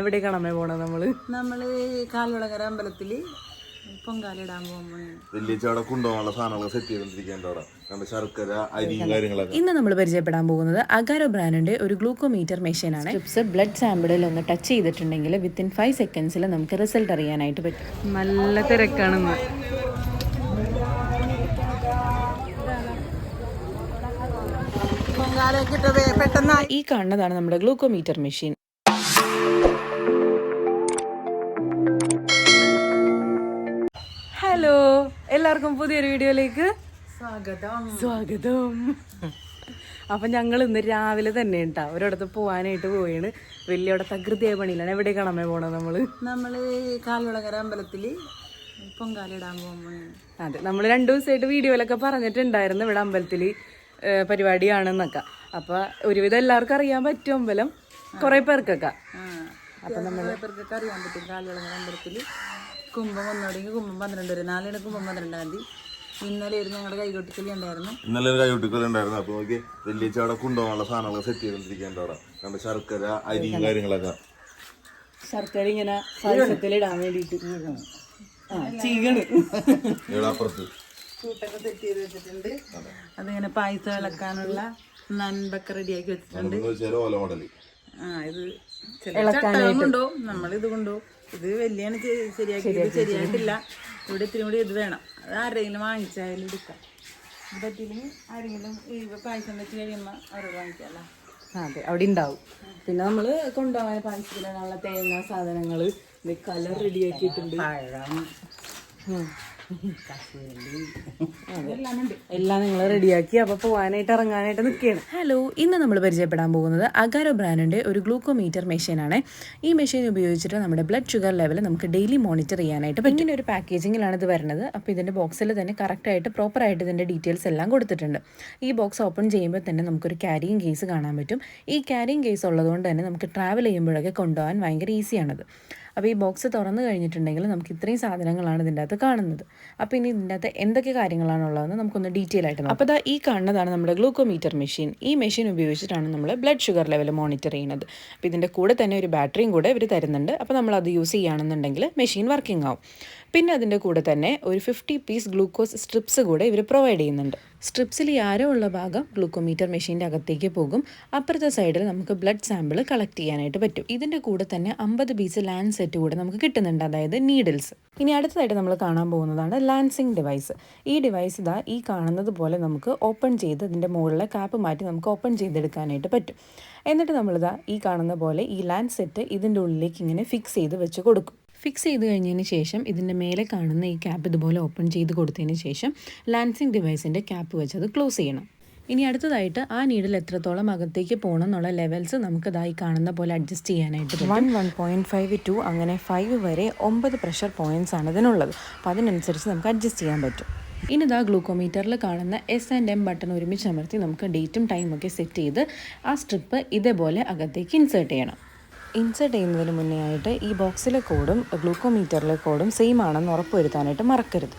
എവിടേക്കാണ് അമ്മ പോണത് നമ്മൾ? നമ്മൾ കാലുളകര അമ്പലത്തിൽ പൊങ്കാലിടാൻ പോകുമ്പോൾ വലിയ അവിടെ കൊണ്ടുപോകാനുള്ള സാധനങ്ങൾ സെറ്റ് ചെയ്തോണ്ടിരിക്കേണ്ട അവിടെ. കണ്ട ശർക്കര അരിയും കാര്യങ്ങളൊക്കെ. ഇന്ന് നമ്മൾ പരിചയപ്പെടാൻ പോകുന്നത് അഗാരോ ബ്രാൻഡിന്റെ ഒരു ഗ്ലൂക്കോമീറ്റർ മെഷീൻ ആണ്. സ്ട്രിപ്സ് ബ്ലഡ് സാമ്പിളിൽ ഒന്ന് ടച്ച് ചെയ്തിട്ടുണ്ടെങ്കിൽ വിത്തിൻ ഫൈവ് സെക്കൻഡ്സിൽ നമുക്ക് റിസൾട്ട് അറിയാനായിട്ട് പറ്റും. നല്ല തിരക്കാണ് ഈ കാണുന്നതാണ് നമ്മുടെ ഗ്ലൂക്കോമീറ്റർ മെഷീൻ എല്ലാവർക്കും പുതിയൊരു വീഡിയോയിലേക്ക് സ്വാഗതം. സ്വാഗതം. അപ്പൊ ഞങ്ങൾ ഇന്ന് രാവിലെ തന്നെ ഉണ്ടാ ഒരിടത്ത് പോവാനായിട്ട് പോയാണ് വലിയ അവിടെ തകൃതിയായ പണിയിലാണ്. എവിടേക്കാണ് അമ്മ പോണത് നമ്മൾ? നമ്മൾ കാലുളകര അമ്പലത്തിൽ പൊങ്കാലിടാൻ പോകുമ്പോൾ അതെ നമ്മൾ രണ്ടു ദിവസമായിട്ട് വീഡിയോയിലൊക്കെ പറഞ്ഞിട്ടുണ്ടായിരുന്നു ഇവിടെ അമ്പലത്തിൽ പരിപാടിയാണെന്നൊക്കെ. അപ്പൊ ഒരുവിധം എല്ലാവർക്കും അറിയാൻ പറ്റും അമ്പലം. കൊറേ പേർക്കൊക്കെ. അപ്പൊ നമ്മൾ പേർക്കൊക്കെ അറിയാൻ പറ്റും കാൽവിളകര അമ്പലത്തിൽ. കുംഭം ഒന്നോടെങ്കിൽ കുംഭം പന്ത്രണ്ട് വരെ. നാളെയാണ് കുംഭം പന്ത്രണ്ടാം തീയതി. ഇന്നലെ ഒരു ഞങ്ങളുടെ കൈകൊട്ടിക്കലി ഉണ്ടായിരുന്നു ഇന്നലെ ഒരു കൈകൊട്ടിക്കലി ഉണ്ടായിരുന്നു അപ്പൊ നോക്കി വലിയ അവിടെ കൊണ്ടുപോകാനുള്ള സാധനങ്ങൾ സെറ്റ് ചെയ്തോണ്ടിരിക്കേണ്ട അവിടെ. ശർക്കര അരിയും കാര്യങ്ങളൊക്കെ. ശർക്കര ഇങ്ങനെ ഇടാൻ വേണ്ടിട്ട് ആ ചീകണ്. ഇവിടെ അപ്പുറത്ത്? കൂട്ടൊക്കെ സെറ്റ് ചെയ്ത് വെച്ചിട്ടുണ്ട്. അതിങ്ങനെ പായസം ഇളക്കാനുള്ള നൻപൊക്കെ റെഡിയാക്കി വെച്ചിട്ടുണ്ട്. വെച്ചാൽ ഓല മോഡൽ. ആ ഇത് ചില ചട്ടകം കൊണ്ടുപോകും നമ്മൾ ഇത് കൊണ്ടുപോകും ഇത് വലിയാണ് ശരിയാക്കി. ഇത് ശരിയായിട്ടില്ല. ഇവിടെ ഇത്തിരി കൂടി ഇത് വേണം. അത് ആരെങ്കിലും വാങ്ങിച്ചായാലും എടുക്കാം. ഇത് പറ്റിയില്ലെങ്കിൽ ആരെങ്കിലും ഈ പായസം വെച്ച് കഴിയുമ്പോൾ അവരോട് വാങ്ങിക്കാമല്ലോ അതെ അവിടെ ഉണ്ടാവും. പിന്നെ നമ്മൾ കൊണ്ടുപോകാൻ പായസത്തിനുള്ള തേങ്ങ സാധനങ്ങൾ. കലർ റെഡിയാക്കിയിട്ടുണ്ട് പഴം. എല്ലാം നിങ്ങൾ റെഡിയാക്കി അപ്പൊ പോവാനായിട്ട് ഇറങ്ങാനായിട്ട് നിൽക്കുകയാണ് ഹലോ ഇന്ന് നമ്മൾ പരിചയപ്പെടാൻ പോകുന്നത് അഗാരോ ബ്രാൻഡിന്റെ ഒരു ഗ്ലൂക്കോമീറ്റർ മെഷീനാണ് ഈ മെഷീൻ ഉപയോഗിച്ചിട്ട് നമ്മുടെ ബ്ലഡ് ഷുഗർ ലെവൽ നമുക്ക് ഡെയിലി മോണിറ്റർ ചെയ്യാനായിട്ട് പറ്റും. ഒരു പാക്കേജിങ്ങിലാണ് ഇത് വരുന്നത്. അപ്പോൾ ഇതിന്റെ ബോക്സിൽ തന്നെ കറക്റ്റ് ആയിട്ട് പ്രോപ്പർ ആയിട്ട് ഇതിന്റെ ഡീറ്റെയിൽസ് എല്ലാം കൊടുത്തിട്ടുണ്ട്. ഈ ബോക്സ് ഓപ്പൺ ചെയ്യുമ്പോൾ തന്നെ നമുക്കൊരു ക്യാരിയും കേസ് കാണാൻ പറ്റും. ഈ ക്യാരിയും കേസ് ഉള്ളതുകൊണ്ട് തന്നെ നമുക്ക് ട്രാവൽ ചെയ്യുമ്പോഴൊക്കെ കൊണ്ടുപോകാൻ ഭയങ്കര ഈസിയാണത് അപ്പോൾ ഈ ബോക്സ് തുറന്നു കഴിഞ്ഞിട്ടുണ്ടെങ്കിൽ നമുക്ക് ഇത്രയും സാധനങ്ങളാണ് ഇതിന്റെ അകത്ത് കാണുന്നത്. അപ്പോൾ ഇനി ഇതിന്റെ അകത്ത് എന്തൊക്കെ കാര്യങ്ങളാണുള്ളതെന്ന് നമുക്കൊന്ന് ഡീറ്റെയിൽ ആയിട്ട് നോക്കാം. അപ്പോൾ ഈ കാണുന്നതാണ് നമ്മുടെ ഗ്ലൂക്കോമീറ്റർ മെഷീൻ ഈ മെഷീൻ ഉപയോഗിച്ചിട്ടാണ് നമ്മൾ ബ്ലഡ് ഷുഗർ ലെവൽ മോണിറ്റർ ചെയ്യുന്നത്. അപ്പോൾ ഇതിന്റെ കൂടെ തന്നെ ഒരു ബാറ്ററിയും കൂടെ ഇവർ തരുന്നുണ്ട്. അപ്പോൾ നമ്മൾ അത് യൂസ് ചെയ്യുകയാണെന്നുണ്ടെങ്കിൽ മെഷീൻ വർക്കിംഗ് ആവും. പിന്നെ അതിന്റെ കൂടെ തന്നെ ഒരു ഫിഫ്റ്റി പീസ് ഗ്ലൂക്കോസ് സ്ട്രിപ്സ് കൂടെ ഇവർ പ്രൊവൈഡ് ചെയ്യുന്നുണ്ട്. സ്ട്രിപ്സിൽ ഈ ആരോ ഉള്ള ഭാഗം ഗ്ലൂക്കോമീറ്റർ മെഷീന്റെ അകത്തേക്ക് പോകും. അപ്പുറത്തെ സൈഡിൽ നമുക്ക് ബ്ലഡ് സാമ്പിൾ കളക്ട് ചെയ്യാനായിട്ട് പറ്റും. ഇതിന്റെ കൂടെ തന്നെ അമ്പത് പീസ് ലാൻഡ് സെറ്റ് കൂടെ നമുക്ക് കിട്ടുന്നുണ്ട് അതായത് നീഡിൽസ് ഇനി അടുത്തതായിട്ട് നമ്മൾ കാണാൻ പോകുന്നതാണ് ലാൻസിങ് ഡിവൈസ് ഈ ഡിവൈസ് ഇതാ ഈ കാണുന്നത് പോലെ നമുക്ക് ഓപ്പൺ ചെയ്ത് ഇതിന്റെ മുകളിലെ കാപ്പ് മാറ്റി നമുക്ക് ഓപ്പൺ ചെയ്തെടുക്കാനായിട്ട് പറ്റും. എന്നിട്ട് നമ്മളിതാ ഈ കാണുന്ന പോലെ ഈ ലാൻഡ് സെറ്റ് ഇതിന്റെ ഉള്ളിലേക്ക് ഇങ്ങനെ ഫിക്സ് ചെയ്ത് വെച്ച് കൊടുക്കും. ഫിക്സ് ചെയ്ത് കഴിഞ്ഞതിന് ശേഷം ഇതിന്റെ മേലെ കാണുന്ന ഈ ക്യാപ്പ് ഇതുപോലെ ഓപ്പൺ ചെയ്ത് കൊടുത്തതിന് ശേഷം ലാൻസിങ് ഡിവൈസിന്റെ ക്യാപ്പ് വെച്ച് അത് ക്ലോസ് ചെയ്യണം. ഇനി അടുത്തതായിട്ട് ആ നീഡിൽ എത്രത്തോളം അകത്തേക്ക് പോകണം എന്നുള്ള ലെവൽസ് നമുക്ക് ഇതായി കാണുന്ന പോലെ അഡ്ജസ്റ്റ് ചെയ്യാനായിട്ട് one one point five two അങ്ങനെ ഫൈവ് വരെ ഒമ്പത് പ്രഷർ പോയിന്റ്സ് ആണ് ഇതിനുള്ളത്. അപ്പോൾ അതിനനുസരിച്ച് നമുക്ക് അഡ്ജസ്റ്റ് ചെയ്യാൻ പറ്റും. ഇനി ഇതാ ഗ്ലൂക്കോമീറ്ററിൽ കാണുന്ന എസ് ആൻഡ് എം ബട്ടൺ ഒരുമിച്ച് അമർത്തി നമുക്ക് ഡേറ്റും ടൈമൊക്കെ സെറ്റ് ചെയ്ത് ആ സ്ട്രിപ്പ് ഇതേപോലെ അകത്തേക്ക് ഇൻസേർട്ട് ചെയ്യണം. ഇൻസേർട്ട് ചെയ്യുന്നതിന് മുന്നേ ആയിട്ട് ഈ ബോക്സിലെ കോഡും ഗ്ലൂക്കോമീറ്ററിലെ കോഡും സെയിം ആണെന്ന് ഉറപ്പുവരുത്താനായിട്ട് മറക്കരുത്.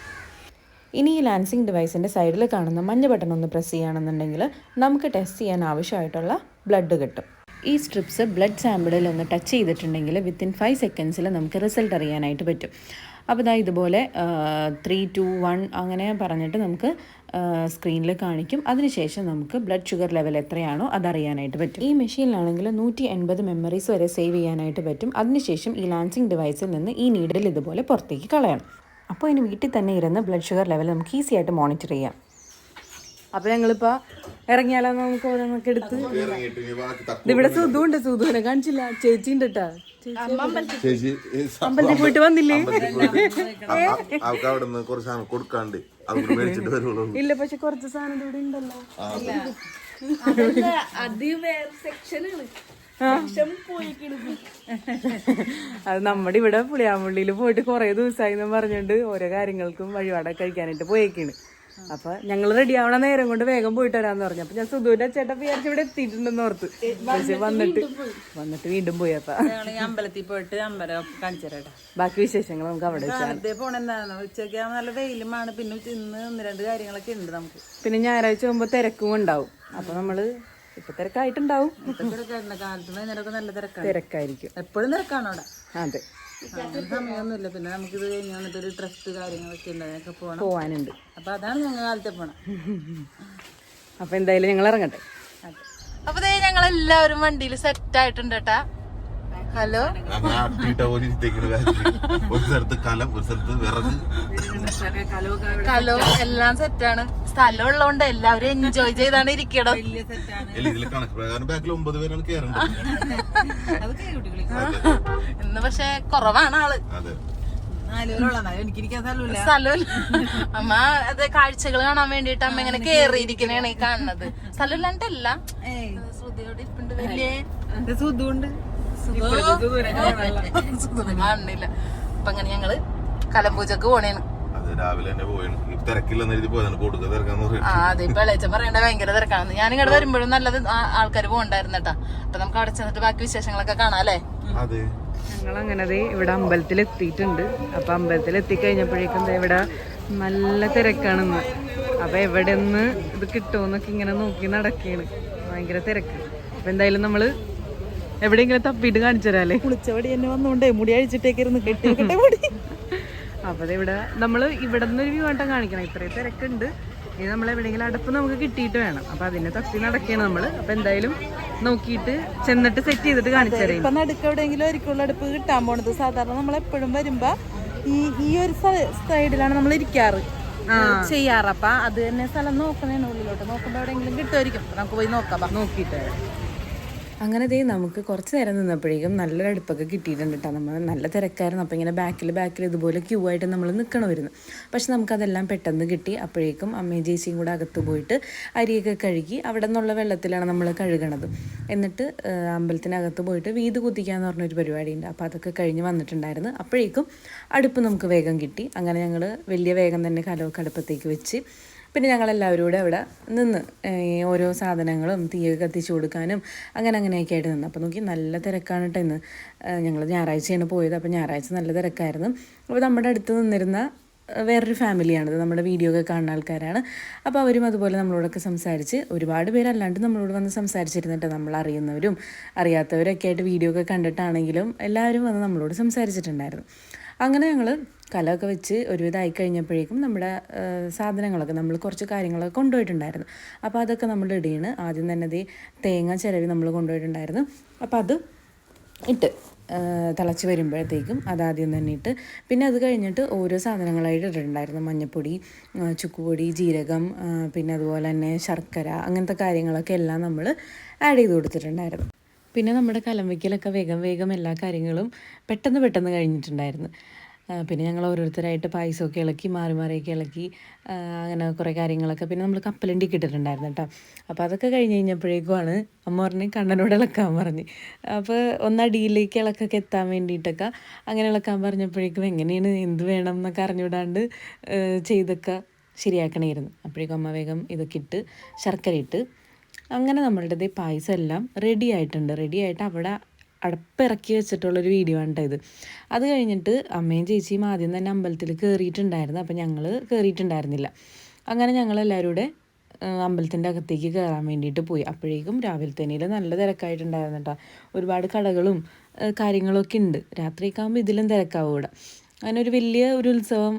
ഇനി ഈ ലാൻസിങ് ഡിവൈസിന്റെ സൈഡിൽ കാണുന്ന മഞ്ഞ ബട്ടൺ ഒന്ന് പ്രസ് ചെയ്യുകയാണെന്നുണ്ടെങ്കിൽ നമുക്ക് ടെസ്റ്റ് ചെയ്യാൻ ആവശ്യമായിട്ടുള്ള ബ്ലഡ് കിട്ടും. ഈ സ്ട്രിപ്സ് ബ്ലഡ് സാമ്പിളിൽ ഒന്ന് ടച്ച് ചെയ്തിട്ടുണ്ടെങ്കിൽ വിത്തിൻ ഫൈവ് സെക്കൻഡ്സിൽ നമുക്ക് റിസൾട്ട് അറിയാനായിട്ട് പറ്റും. അപ്പോൾ ഇതാ ഇതുപോലെ ത്രീ ടു വൺ അങ്ങനെ പറഞ്ഞിട്ട് നമുക്ക് സ്ക്രീനിൽ കാണിക്കും. അതിനുശേഷം നമുക്ക് ബ്ലഡ് ഷുഗർ ലെവൽ എത്രയാണോ അതറിയാനായിട്ട് പറ്റും. ഈ മെഷീനിലാണെങ്കിൽ നൂറ്റി എൺപത് മെമ്മറീസ് വരെ സേവ് ചെയ്യാനായിട്ട് പറ്റും. അതിനുശേഷം ഈ ലാൻസിങ് ഡിവൈസിൽ നിന്ന് ഈ നീഡിൽ ഇതുപോലെ പുറത്തേക്ക് കളയണം. അപ്പോൾ ഇനി വീട്ടിൽ തന്നെ ഇരുന്ന് ബ്ലഡ് ഷുഗർ ലെവൽ നമുക്ക് ഈസി ആയിട്ട് മോണിറ്റർ ചെയ്യാം. അപ്പോൾ ഞങ്ങളിപ്പോ ഇറങ്ങിയാലോ നമുക്ക് ഓരോന്നൊക്കെ എടുത്ത്. ഇവിടെ സുധു ഉണ്ട് സുധുണ്ട് സുധുവിനെ കാണിച്ചില്ല. ചേച്ചി ഉണ്ട് കേട്ടാ ചേച്ചി അമ്പലത്തിൽ പോയിട്ട് വന്നില്ലേ? അമ്പലത്തിൽ പോയിട്ട് അ- അ- അവൾക്ക് അവിടെ നിന്ന് കുറച്ച് സാധനം കൊടുക്കാണ്ട് ഇല്ല പക്ഷെ കുറച്ച് സാധനം ഇവിടെ ഉണ്ടല്ലോ. അത്. നമ്മുടെ ഇവിടെ പുളിയാമ്പള്ളിയിൽ പോയിട്ട് കുറേ ദിവസമായി എന്ന് പറഞ്ഞുകൊണ്ട് ഓരോ കാര്യങ്ങൾക്കും വഴിപാടൊക്കെ കഴിക്കാനായിട്ട് പോയേക്കാണ്. അപ്പൊ ഞങ്ങൾ റെഡി ആവണ നേരം കൊണ്ട് വേഗം പോയിട്ട് വരാന്ന് പറഞ്ഞു. അപ്പൊ ഞാൻ സുധുവിന്റെ ചേട്ടൻ വിചാരിച്ച് ഇവിടെ എത്തിയിട്ടുണ്ടെന്ന് ഓർത്ത്. വന്നിട്ട് വന്നിട്ട് വീണ്ടും പോയി. അപ്പൊ. അമ്പലത്തിൽ പോയിട്ട് അമ്പലം ബാക്കി വിശേഷങ്ങൾ നമുക്ക് അവിടെ പോണെന്താണ് ഉച്ചയ്ക്ക് നല്ല വെയിലുമാണ് പിന്നെ ഇന്ന് ഒന്ന് രണ്ട് കാര്യങ്ങളൊക്കെ ഉണ്ട് നമുക്ക്. പിന്നെ ഞായറാഴ്ച മുമ്പ് തിരക്കും ഉണ്ടാവും. അപ്പൊ നമ്മൾ ഇപ്പൊ തിരക്കായിട്ടുണ്ടാവും. തിരക്കായിരിക്കും. എപ്പോഴും തിരക്കാണോ അതെ. സമയമൊന്നുമില്ല. പിന്നെ നമുക്കിത് കഴിഞ്ഞ് വന്നിട്ട് ഒരു ട്രസ്റ്റ് കാര്യങ്ങളൊക്കെ ഉണ്ട് അതിനൊക്കെ പോകണം പോവാനുണ്ട്. അപ്പൊ അതാണ് ഞങ്ങൾ കാലത്തെ പോണം. അപ്പൊ എന്തായാലും ഞങ്ങൾ ഇറങ്ങട്ടെ? അപ്പൊ ദേ ഞങ്ങൾ എല്ലാവരും വണ്ടിയിൽ സെറ്റ് ആയിട്ടുണ്ട് കേട്ടാ ഹലോ? ഒരു സ്ഥലത്ത് കലം ഒരു സ്ഥലത്ത് വിറക്. ഹലോ എല്ലാം സെറ്റാണ് സ്ഥലം ഉള്ളതുകൊണ്ട് എല്ലാവരും എൻജോയ് ചെയ്താണ് ഇരിക്കണം അല്ല ഇതിൽ കണക്ക് പ്രകാരം ബാക്കിൽ ഒമ്പത് പേരാണ് കയറേണ്ടത് ഇന്ന് പക്ഷെ കുറവാണ് ആൾ. അതെ. സ്ഥലമില്ല. അമ്മ അത് കാഴ്ചകൾ കാണാൻ വേണ്ടിട്ട് അമ്മ ഇങ്ങനെ കേറിയിരിക്കണേണ് ഈ കാണുന്നത്. സ്ഥലമില്ലാണ്ടല്ല. ശ്രുതിയോട് ഇരിപ്പുണ്ട് വലിയ? അപ്പൊ അങ്ങനെ ഞങ്ങൾ കലംപൂജക്ക് പോണേണ്. രാവിലെ തന്നെ പോയി. തിരക്കില്ലെന്ന് എഴുതി പോയതാണ് കൊടുക്ക തിരക്കാന്ന് അതെ ഇപ്പൊ ഇളയച്ചൻ പറയണ്ട ഭയങ്കര തിരക്കാണെന്ന്. ഞാൻ ഇങ്ങോട്ട് വരുമ്പോഴും നല്ലത് ആൾക്കാർ പോകണ്ടായിരുന്നു കേട്ടാ. അപ്പൊ നമുക്ക് അവിടെ ചെന്നിട്ട് ബാക്കി വിശേഷങ്ങളൊക്കെ കാണാല്ലേ അതെ. ഞങ്ങളങ്ങനെ ഇവിടെ അമ്പലത്തിൽ എത്തിയിട്ടുണ്ട് അപ്പൊ അമ്പലത്തിൽ എത്തിക്കഴിഞ്ഞപ്പോഴേക്കും ഇവിടെ നല്ല തിരക്കാണെന്ന്. അപ്പൊ എവിടെ നിന്ന് ഇത് കിട്ടുമെന്നൊക്കെ ഇങ്ങനെ നോക്കി നടക്കാണ്. ഭയങ്കര തിരക്ക്. അപ്പൊ എന്തായാലും നമ്മൾ എവിടെയെങ്കിലും തപ്പിയിട്ട് കാണിച്ചു തരാല്ലേ കുളിച്ചവടി എന്നെ വന്നോണ്ടേ. മുടി അഴിച്ചിട്ടേക്കിരുന്ന് കെട്ടി വെക്കട്ടെ മുടി. അപ്പൊ ദേ ഇവിടെ നമ്മൾ ഇവിടെ നിന്ന് ഒരു വ്യൂ ആട്ടം കാണിക്കണം. ഇത്രയും തിരക്കുണ്ട്. ഇനി നമ്മൾ എവിടെയെങ്കിലും അടുപ്പ് നമുക്ക് കിട്ടിയിട്ട് വേണം. അപ്പൊ അതിനെ തപ്പി നടക്കുകയാണ് നമ്മൾ. അപ്പൊ എന്തായാലും നോക്കിയിട്ട് ചെന്നിട്ട് സെറ്റ് ചെയ്തിട്ട് കാണിച്ചു തരാം ഇപ്പൊ നടുക്ക് എവിടെയെങ്കിലും ഒരിക്കലുള്ള അടുപ്പ് കിട്ടാൻ പോണത് സാധാരണ നമ്മൾ എപ്പോഴും വരുമ്പോ ഈ ഈ ഒരു സൈഡിലാണ് നമ്മൾ ഇരിക്കാറ്. ചെയ്യാറ്. അപ്പൊ അത് തന്നെ സ്ഥലം നോക്കണേ ഉള്ളിലോട്ട് നോക്കുമ്പോ എവിടെയെങ്കിലും കിട്ടുമായിരിക്കും. നമുക്ക് പോയി നോക്കാം നോക്കിയിട്ട് അങ്ങനെ ദേ നമുക്ക് കുറച്ച് നേരം നിന്നപ്പോഴേക്കും നല്ലൊരു അടുപ്പൊക്കെ കിട്ടിയിട്ടുണ്ട് കേട്ടോ നമ്മൾ നല്ല തിരക്കായിരുന്നു. അപ്പോൾ ഇങ്ങനെ ബാക്കിൽ ബാക്കിൽ ഇതുപോലെ ക്യൂ ആയിട്ട് നമ്മൾ നിൽക്കണമായിരുന്നു പക്ഷെ നമുക്കതെല്ലാം പെട്ടെന്ന് കിട്ടി. അപ്പോഴേക്കും അമ്മയും ചേച്ചിയും കൂടെ അകത്ത് പോയിട്ട് അരിയൊക്കെ കഴുകി അവിടെ നിന്നുള്ള വെള്ളത്തിലാണ് നമ്മൾ കഴുകണത്. എന്നിട്ട് അമ്പലത്തിനകത്ത് പോയിട്ട് വീത് കുത്തിക്കാന്ന് പറഞ്ഞൊരു പരിപാടിയുണ്ട്. അപ്പോൾ അതൊക്കെ കഴിഞ്ഞ് വന്നിട്ടുണ്ടായിരുന്നു. അപ്പോഴേക്കും അടുപ്പ് നമുക്ക് വേഗം കിട്ടി. അങ്ങനെ ഞങ്ങൾ വലിയ വേഗം തന്നെ കലവ് അടുപ്പത്തേക്ക് വെച്ച് പിന്നെ ഞങ്ങളെല്ലാവരും കൂടെ അവിടെ നിന്ന് ഓരോ സാധനങ്ങളും തീയൊക്കെ കത്തിച്ചു കൊടുക്കാനും അങ്ങനെ അങ്ങനെയൊക്കെ ആയിട്ട് നിന്ന്. അപ്പോൾ നോക്കി നല്ല തിരക്കാണ് കേട്ടോ ഇന്ന്. ഞങ്ങൾ ഞായറാഴ്ചയാണ് പോയത് അപ്പോൾ ഞായറാഴ്ച നല്ല തിരക്കായിരുന്നു. അപ്പോൾ നമ്മുടെ അടുത്ത് നിന്നിരുന്ന വേറൊരു ഫാമിലിയാണത് നമ്മുടെ വീഡിയോ ഒക്കെ കാണുന്ന ആൾക്കാരാണ്. അപ്പോൾ അവരും അതുപോലെ നമ്മളോടൊക്കെ സംസാരിച്ച് ഒരുപാട് പേരല്ലാണ്ട് നമ്മളോട് വന്ന് സംസാരിച്ചിരുന്നിട്ട് നമ്മൾ അറിയുന്നവരും അറിയാത്തവരൊക്കെ ആയിട്ട് വീഡിയോ ഒക്കെ കണ്ടിട്ടാണെങ്കിലും എല്ലാവരും വന്ന് നമ്മളോട് സംസാരിച്ചിട്ടുണ്ടായിരുന്നു. അങ്ങനെ ഞങ്ങൾ കലമൊക്കെ വെച്ച് ഒരുവിധമായി കഴിഞ്ഞപ്പോഴേക്കും നമ്മുടെ സാധനങ്ങളൊക്കെ നമ്മൾ കുറച്ച് കാര്യങ്ങളൊക്കെ കൊണ്ടുപോയിട്ടുണ്ടായിരുന്നു. അപ്പോൾ അതൊക്കെ നമ്മൾ ഇടിയാണ് ആദ്യം തന്നെ ദേ തേങ്ങ ചിരവി നമ്മൾ കൊണ്ടുപോയിട്ടുണ്ടായിരുന്നു. അപ്പോൾ അത് ഇട്ട് തിളച്ച് വരുമ്പോഴത്തേക്കും അതാദ്യം തന്നെ ഇട്ട് പിന്നെ അത് കഴിഞ്ഞിട്ട് ഓരോ സാധനങ്ങളായിട്ട് ഇട്ടിട്ടുണ്ടായിരുന്നു. മഞ്ഞൾപ്പൊടി ചുക്കുപൊടി ജീരകം പിന്നെ അതുപോലെ തന്നെ ശർക്കര അങ്ങനത്തെ കാര്യങ്ങളൊക്കെ എല്ലാം നമ്മൾ ആഡ് ചെയ്ത് കൊടുത്തിട്ടുണ്ടായിരുന്നു. പിന്നെ നമ്മുടെ കലം വയ്ക്കലൊക്കെ വേഗം വേഗം എല്ലാ കാര്യങ്ങളും പെട്ടെന്ന് പെട്ടെന്ന് കഴിഞ്ഞിട്ടുണ്ടായിരുന്നു. പിന്നെ ഞങ്ങൾ ഓരോരുത്തരായിട്ട് പായസമൊക്കെ ഇളക്കി മാറി മാറിയൊക്കെ ഇളക്കി അങ്ങനെ കുറേ കാര്യങ്ങളൊക്കെ. പിന്നെ നമ്മൾ കപ്പലണ്ടി കിട്ടിട്ടുണ്ടായിരുന്നു കേട്ടോ. അപ്പോൾ അതൊക്കെ കഴിഞ്ഞ് കഴിഞ്ഞപ്പോഴേക്കുമാണ് അമ്മ പറഞ്ഞ് കണ്ണനോട് ഇളക്കാൻ പറഞ്ഞ്. അപ്പോൾ ഒന്നടിയിലേക്ക് ഇളക്കൊക്കെ എത്താൻ വേണ്ടിയിട്ടൊക്കെ അങ്ങനെ ഇളക്കാൻ പറഞ്ഞപ്പോഴേക്കും എങ്ങനെയാണ് എന്ത് വേണം എന്നൊക്കെ അറിഞ്ഞുവിടാണ്ട് ചെയ്തൊക്കെ ശരിയാക്കണമായിരുന്നു അപ്പോഴേക്കും അമ്മ വേഗം ഇതൊക്കെ ഇട്ട് ശർക്കര ഇട്ട് അങ്ങനെ നമ്മളുടേത് പായസം എല്ലാം റെഡി ആയിട്ടുണ്ട്. റെഡി ആയിട്ട് അവിടെ അടപ്പിറക്കി വെച്ചിട്ടുള്ളൊരു വീഡിയോ ആണ് ഇത്. അത് കഴിഞ്ഞിട്ട് അമ്മയും ചേച്ചിയും ആദ്യം തന്നെ അമ്പലത്തിൽ കയറിയിട്ടുണ്ടായിരുന്നു അപ്പം ഞങ്ങൾ കയറിയിട്ടുണ്ടായിരുന്നില്ല അങ്ങനെ ഞങ്ങളെല്ലാവരും കൂടെ അമ്പലത്തിന്റെ അകത്തേക്ക് കയറാൻ വേണ്ടിയിട്ട് പോയി. അപ്പോഴേക്കും രാവിലെ തന്നെ നല്ല തിരക്കായിട്ടുണ്ടായിരുന്നു കേട്ടോ ഒരുപാട് കടകളും കാര്യങ്ങളൊക്കെ ഉണ്ട്. രാത്രിയൊക്കെ ആകുമ്പോൾ ഇതിലും തിരക്കാവും ഇവിടെ. അങ്ങനെ ഒരു വലിയ ഒരു ഉത്സവം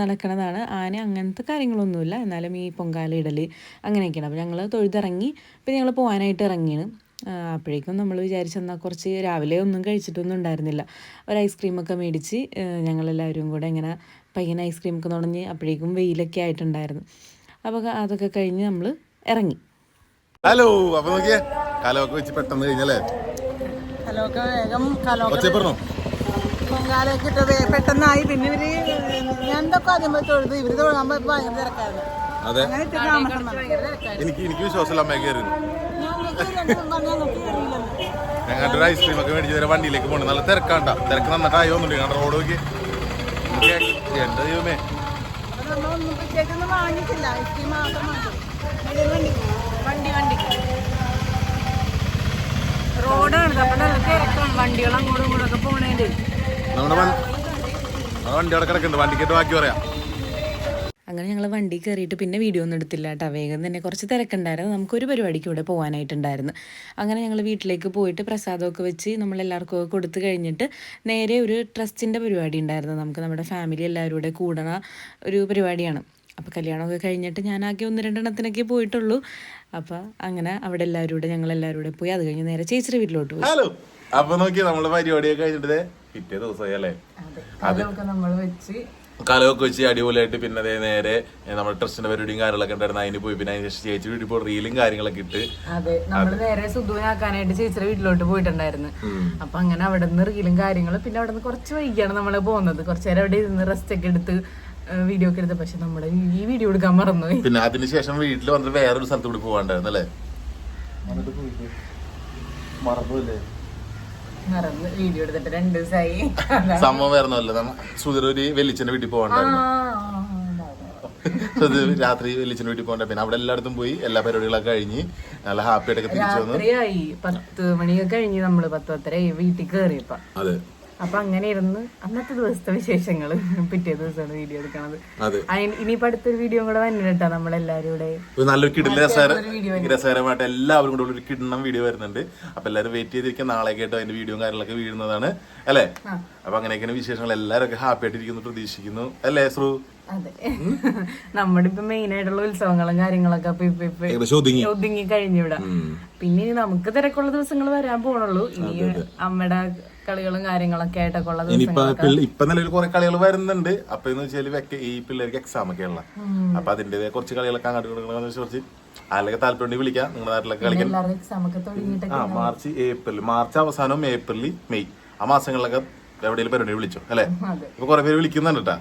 നടക്കണതാണ്. ആന അങ്ങനത്തെ കാര്യങ്ങളൊന്നുമില്ല. എന്നാലും ഈ പൊങ്കാല ഇടൽ അങ്ങനെയൊക്കെയാണ്. അപ്പോൾ ഞങ്ങൾ തൊഴുതിറങ്ങി പിന്നെ ഞങ്ങൾ പോകാനായിട്ട് ഇറങ്ങിയാണ് അപ്പോഴേക്കും നമ്മൾ വിചാരിച്ചെന്നാൽ കുറച്ച് രാവിലെ ഒന്നും കഴിച്ചിട്ടൊന്നും ഉണ്ടായിരുന്നില്ല. ഒരു ഐസ്ക്രീമൊക്കെ മേടിച്ച് ഞങ്ങളെല്ലാവരും കൂടെ ഇങ്ങനെ പയ്യൻ ഐസ്ക്രീമൊക്കെ തുടങ്ങി അപ്പോഴേക്കും വെയിലൊക്കെ ആയിട്ടുണ്ടായിരുന്നു. അപ്പോൾ അതൊക്കെ കഴിഞ്ഞ് നമ്മൾ ഇറങ്ങി. ഹലോ അപ്പൊ നോക്കിയേ കലോക്കെ വെച്ച് പെട്ടെന്ന് കഴിഞ്ഞല്ലേ? കലോക്കെ വേഗം കലമൊക്കെ ഒച്ച പറഞ്ഞോ പൊങ്കാലൊക്കെ ഇട്ടത് പെട്ടെന്നായി. പിന്നെ ഇവർ ഞാൻ എന്തൊക്കെ ആദ്യം തൊഴുത്. ഇവർ പോയപ്പോ ഭയങ്കര തിരക്കായിരുന്നു. അതെ. എനിക്ക് എനിക്ക് വിശ്വാസമില്ല അമ്മയൊക്കെ കയറുന്നു ഞങ്ങളുടെ ഒരു ഐസ്ക്രീം ഒക്കെ മേടിച്ച് തരാം വണ്ടിയിലേക്ക് പോകണം നല്ല തിരക്കാണ്ട. തിരക്ക് നന്നായി ഒന്നുമില്ല ഞങ്ങളുടെ റോഡ് നോക്കി. എന്റെ ദൈവമേ റോഡാണ് അപ്പൊ നല്ല തിരക്കാണ്. വണ്ടികൾ അങ്ങോട്ടും ഇങ്ങോട്ടൊക്കെ പോണേന്റെ. നമ്മുടെ വണ്ടി അവിടെ കിടക്കുന്നുണ്ട്. വണ്ടിക്കേട്ട് ബാക്കി പറയാം? അങ്ങനെ ഞങ്ങൾ വണ്ടി കയറിയിട്ട് പിന്നെ വീഡിയോ ഒന്നും എടുത്തില്ല കേട്ടോ വേഗം തന്നെ കുറച്ച് തിരക്കുണ്ടായിരുന്നു. നമുക്കൊരു പരിപാടിക്ക് ഇവിടെ പോകാനായിട്ടുണ്ടായിരുന്നു അങ്ങനെ ഞങ്ങൾ വീട്ടിലേക്ക് പോയിട്ട് പ്രസാദമൊക്കെ വെച്ച് നമ്മളെല്ലാവർക്കും ഒക്കെ കൊടുത്തു കഴിഞ്ഞിട്ട് നേരെ ഒരു ട്രസ്റ്റിന്റെ പരിപാടി ഉണ്ടായിരുന്നു. നമുക്ക് നമ്മുടെ ഫാമിലി എല്ലാവരും കൂടെ കൂടണ ഒരു പരിപാടിയാണ്. അപ്പോൾ കല്യാണമൊക്കെ കഴിഞ്ഞിട്ട് ഞാൻ ആകെ ഒന്ന് രണ്ടെണ്ണത്തിനൊക്കെ പോയിട്ടുള്ളൂ. അപ്പോൾ അങ്ങനെ അവിടെ എല്ലാവരും കൂടെ ഞങ്ങൾ എല്ലാവരും കൂടെ പോയി. അത് കഴിഞ്ഞ് നേരെ ചേച്ചിയുടെ വീട്ടിലോട്ട് പോയി. അപ്പൊ നോക്കി നമ്മളെ പരിപാടിയൊക്കെ കഴിഞ്ഞിട്ട് പിറ്റേ ദിവസമായി അല്ലേ? അതെ നമ്മൾ വെച്ച്. കലമൊക്കെ വെച്ച് അടിപൊളിയായിട്ട് പിന്നെ അതേ നേരെ നമ്മുടെ ട്രസ്റ്റിന്റെ പരിപാടിയും കാര്യങ്ങളൊക്കെ ഉണ്ടായിരുന്നു. അതിന് പോയി. പിന്നെ അതിന് ശേഷം ചേച്ചി വീട്ടിൽ പോയി റീലും കാര്യങ്ങളൊക്കെ ഇട്ട്. അതെ നമ്മൾ നേരെ സുധുവിനാക്കാനായിട്ട് ചേച്ചിയുടെ വീട്ടിലോട്ട് പോയിട്ടുണ്ടായിരുന്നു. അപ്പൊ അങ്ങനെ അവിടെ നിന്ന് റീലും കാര്യങ്ങളും പിന്നെ അവിടെ നിന്ന് കുറച്ച് വൈകിയാണ് നമ്മൾ പോകുന്നത്. കുറച്ച് നേരം അവിടെ ഇരുന്ന് റെസ്റ്റ് ഒക്കെ എടുത്ത് വീഡിയോ ഒക്കെ എടുത്ത്. പക്ഷെ നമ്മൾ ഈ വീഡിയോ എടുക്കാൻ മറന്നു പിന്നെ അതിനുശേഷം വീട്ടിൽ വന്നിട്ട് വേറൊരു സ്ഥലത്ത് കൂടി പോകാണ്ടായിരുന്നു അല്ലേ? മറന്ന് വീഡിയോ എടുത്തിട്ട് രണ്ട് ദിവസമായി സംഭവം നമ്മ സുധീർ ഒരു വെല്ലിച്ചന്റെ വീട്ടിൽ പോകണ്ടായിരുന്നു. രാത്രി വെല്ലിച്ചന്റെ വീട്ടിൽ പോകണ്ട. പിന്നെ അവിടെ എല്ലായിടത്തും പോയി എല്ലാ പരിപാടികളൊക്കെ കഴിഞ്ഞ് നല്ല ഹാപ്പി ആയിട്ടൊക്കെ തിരിച്ചു വന്നു. പത്ത് മണിയൊക്കെ കഴിഞ്ഞ് നമ്മൾ പത്ത് പത്തര വീട്ടിൽ കയറിയപ്പോ അതെ. അപ്പൊ അങ്ങനെ ഇരുന്ന് അന്നത്തെ ദിവസത്തെ വിശേഷങ്ങൾ പിറ്റേ ദിവസമാണ് വീഡിയോ എടുക്കണത്. അതെ. അയിന് ഇനിയിപ്പോ അടുത്തൊരു വീഡിയോ കൂടെ വന്നിട്ടാ നല്ലൊരു കിടില രസകരമായിട്ട് എല്ലാവരും കൂടെ ഒരു കിടണം വീഡിയോ വരുന്നുണ്ട്. അപ്പൊ എല്ലാവരും വെയിറ്റ് ചെയ്തിരിക്കാം നാളെ കേട്ടോ അതിന്റെ വീഡിയോ കാര്യങ്ങളൊക്കെ വീഴുന്നതാണ്. അല്ലേ? അപ്പൊ അങ്ങനെയൊക്കെയാണ് വിശേഷങ്ങൾ. എല്ലാവരും ഒക്കെ ഹാപ്പി ആയിട്ടിരിക്കുന്നു പ്രതീക്ഷിക്കുന്നു. അല്ലേ ശ്രു അതെ. നമ്മുടെ ഇപ്പൊ മെയിൻ ആയിട്ടുള്ള ഉത്സവങ്ങളും കാര്യങ്ങളൊക്കെ ഒതുങ്ങി. കഴിഞ്ഞിവിടെ പിന്നെ ഇനി നമുക്ക് തിരക്കുള്ള ദിവസങ്ങൾ വരാൻ പോണുള്ളൂ. ഇനി അമ്മയുടെ കളികളും കാര്യങ്ങളൊക്കെ ആയിട്ടൊക്കെ ഉള്ള ഇപ്പൊ നിലവിൽ കുറെ കളികൾ വരുന്നുണ്ട്. അപ്പൊ എന്ന് വെച്ചാൽ ഈ പിള്ളേർക്ക് എക്സാം ഒക്കെ ഉള്ള. അപ്പൊ അതിന്റെ കുറച്ച് കളികളൊക്കെ അങ്ങോട്ട് കുറച്ച് ആരൊക്കെ താല്പര്യം വിളിക്കാം. നിങ്ങളുടെ നാട്ടിലൊക്കെ കളിക്കാൻ. ആ മാർച്ച് ഏപ്രിൽ. മാർച്ച് അവസാനവും ഏപ്രിൽ മെയ്. ആ മാസങ്ങളിലൊക്കെ എവിടെയെങ്കിലും പരിപാടി വിളിച്ചോ? അല്ലേ. ഇപ്പൊ കുറെ പേര് വിളിക്കുന്നുണ്ട് കേട്ടാ.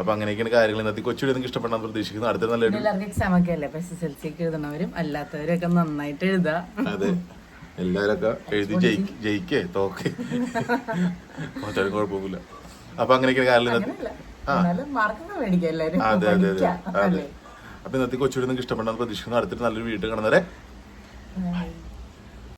അപ്പൊ അങ്ങനെയൊക്കെയാണ് കാര്യങ്ങൾ ഇന്നത്തെ കൊച്ചുകൂടി നിങ്ങൾക്ക് ഇഷ്ടപ്പെടാൻ പ്രതീക്ഷിക്കുന്നു അടുത്ത നല്ല എല്ലാവർക്കും എക്സാം ഒക്കെ അല്ലേ? എസ് എസ് എൽ സി ഒക്കെ എഴുതണവരും അല്ലാത്തവരൊക്കെ നന്നായിട്ട് എഴുതാ. അതെ. എല്ലാവരൊക്കെ എഴുതി ജയിക്ക് തോക്കേ. മറ്റൊരു കുഴപ്പമൊന്നുമില്ല. അപ്പൊ അങ്ങനെയൊക്കെയാണ് കാര്യങ്ങൾ അതെ അതെ. അതെ. അപ്പൊ ഇന്നത്തെ കൊച്ചുകൂടി നിങ്ങൾക്ക് ഇഷ്ടപ്പെടാൻ പ്രതീക്ഷിക്കുന്നു. അടുത്തിട്ട് നല്ലൊരു വീട്ടിൽ കാണുന്നവരെ